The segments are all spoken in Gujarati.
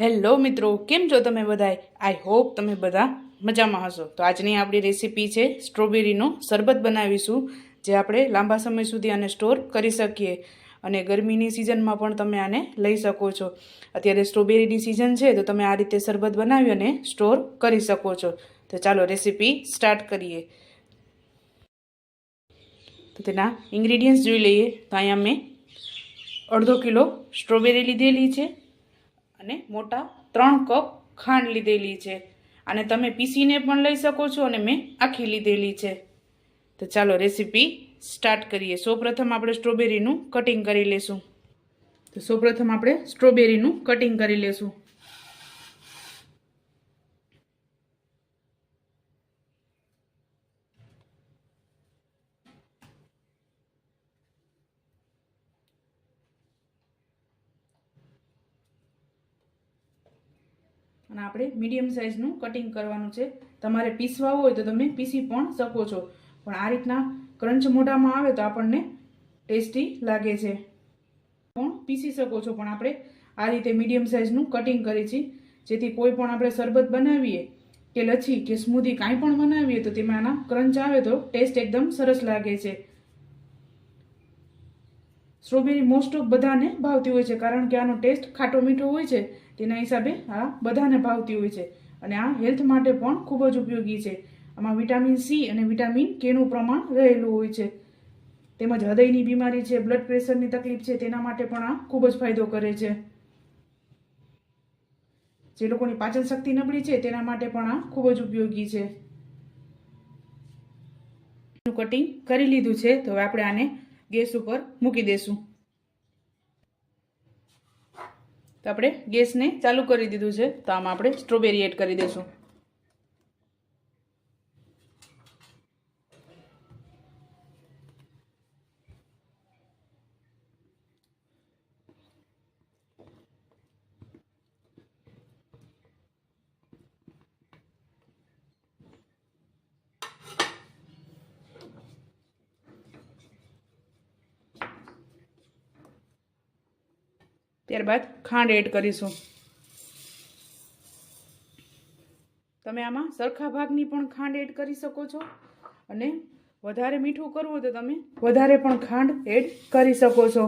હેલો મિત્રો, કેમ છો તમે બધાય? આઈ હોપ તમે બધા મજામાં હશો. તો આજની આપણી રેસીપી છે સ્ટ્રોબેરીનો શરબત બનાવીશું, જે આપણે લાંબા સમય સુધી આને સ્ટોર કરી શકીએ. અને ગરમીની સિઝનમાં પણ તમે આને લઈ શકો છો. અત્યારે સ્ટ્રોબેરીની સિઝન છે, તો તમે આ રીતે શરબત બનાવી અને સ્ટોર કરી શકો છો. તો ચાલો રેસીપી સ્ટાર્ટ કરીએ. તો તેના ઇન્ગ્રીડિયન્ટ્સ જોઈ લઈએ. તો અહીંયા મેં અડધો કિલો સ્ટ્રોબેરી લીધેલી છે. અને મોટા ત્રણ કપ ખાંડ લીધેલી છે. અને તમે પીસીને પણ લઈ શકો છો અને મેં આખી લીધેલી છે. તો ચાલો રેસીપી સ્ટાર્ટ કરીએ. સૌપ્રથમ આપણે સ્ટ્રોબેરીનું કટિંગ કરી લેશું. તો સૌપ્રથમ આપણે સ્ટ્રોબેરીનું કટિંગ કરી લેશું. અને આપણે મીડિયમ સાઇઝનું કટિંગ કરવાનું છે. તમારે પીસવા હોય તો તમે પીસી પણ શકો છો. પણ આ રીતના ક્રંચ મોઢામાં આવે તો આપણને ટેસ્ટી લાગે છે. પણ પીસી શકો છો. પણ આપણે આ રીતે મીડિયમ સાઇઝનું કટિંગ કરીએ છીએ જેથી કોઈ પણ આપણે શરબત બનાવીએ કે લચ્છી કે સ્મૂધી કાંઈ પણ બનાવીએ તો તેમાં આના ક્રંચ આવે તો ટેસ્ટ એકદમ સરસ લાગે છે. સ્ટ્રોબેરી મોસ્ટ ઓફ બધાને ભાવતી હોય છે, કારણ કે આનો ટેસ્ટ ખાટો મીઠો હોય છે, તેના હિસાબે આ બધાને ભાવતી હોય છે અને આ હેલ્થ માટે પણ ખૂબ જ ઉપયોગી છે. આમાં વિટામિન સી અને વિટામિન કેનું પ્રમાણ રહેલું હોય છે. તેમજ હૃદયની બીમારી છે, બ્લડ પ્રેશરની તકલીફ છે, તેના માટે પણ આ ખૂબ જ ફાયદો કરે છે. જે લોકોની પાચન શક્તિ નબળી છે, તેના માટે પણ આ ખૂબ જ ઉપયોગી છે. કટિંગ કરી લીધું છે, તો હવે આપણે આને ગેસ ઉપર મૂકી દઈશું તો આપણે ગેસને ચાલુ કરી દીધું છે. તો આમાં આપણે સ્ટ્રોબેરી એડ કરી દઈશું ત્યારબાદ ખાંડ એડ કરીશું. તમે આમાં સરખા ભાગની પણ ખાંડ એડ કરી શકો છો અને વધારે મીઠું કરવું તો તમે વધારે પણ ખાંડ એડ કરી શકો છો.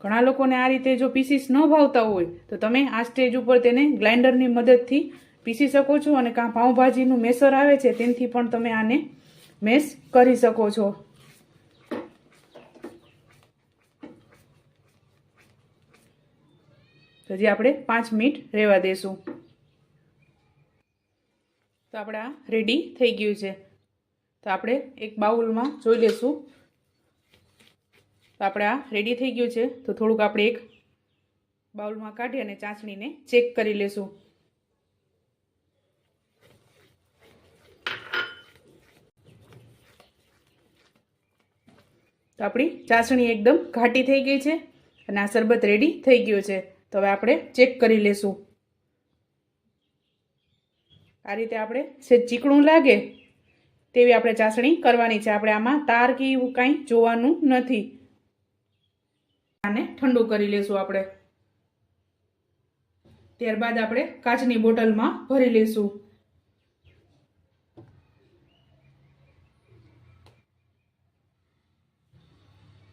ઘણા લોકોને આ રીતે જો પીસીસ ન ભાવતા હોય, તો તમે આ સ્ટેજ ઉપર તેને ગ્લાઇન્ડરની મદદથી પીસી શકો છો અને કાં પાઉંભાજીનું મેસર આવે છે તેનાથી પણ તમે આને મેસ કરી શકો છો. તો હજી આપણે પાંચ મિનિટ રહેવા દેશું. તો આપણે આ રેડી થઈ ગયું છે. તો આપણે એક બાઉલમાં જોઈ લેશું. તો આપણે આ રેડી થઈ ગયું છે. તો થોડુંક આપણે એક બાઉલમાં કાઢી અને ચાસણીને ચેક કરી લેશું. તો આપણી ચાસણી એકદમ ઘાટી થઈ ગઈ છે અને આ શરબત રેડી થઈ ગયો છે. તો હવે આપણે ચેક કરી લેશું. આ રીતે આપણે છે ચીકણું લાગે તેવી આપણે ચાસણી કરવાની છે. આપણે આમાં તાર કે એવું કાંઈ જોવાનું નથી. આને ઠંડુ કરી લેશું આપણે. ત્યારબાદ આપણે કાચની બોટલમાં ભરી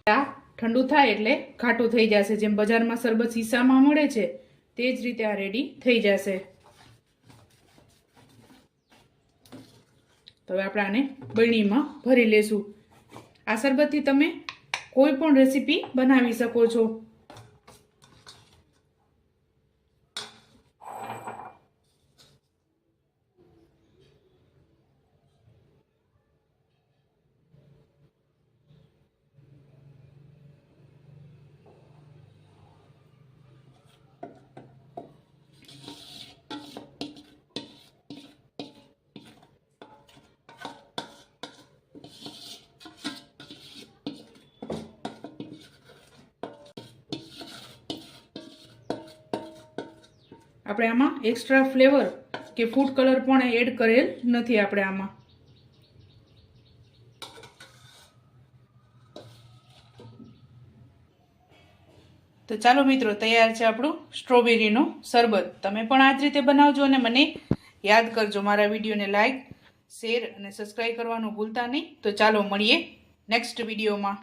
આ ઠંડુ થાય એટલે ઘાટું થઈ જશે. જેમ બજારમાં શરબત શીશામાં મળે છે, તે જ રીતે આ રેડી થઈ જશે. તો હવે આપણે આને બરણીમાં ભરી લેશું. આ શરબતથી તમે કોઈ પણ રેસીપી બનાવી શકો છો. આપણે આમાં એક્સ્ટ્રા ફ્લેવર કે ફૂડ કલર પણ એડ કરેલ નથી આપણે આમાં. તો ચાલો મિત્રો, તૈયાર છે આપણું સ્ટ્રોબેરીનો શરબત. તમે પણ આ જ રીતે બનાવજો અને મને યાદ કરજો મારા વિડીયોને લાઈક શેર અને સબસ્ક્રાઈબ કરવાનું ભૂલતા નહીં. તો ચાલો મળીએ નેક્સ્ટ વિડીયોમાં.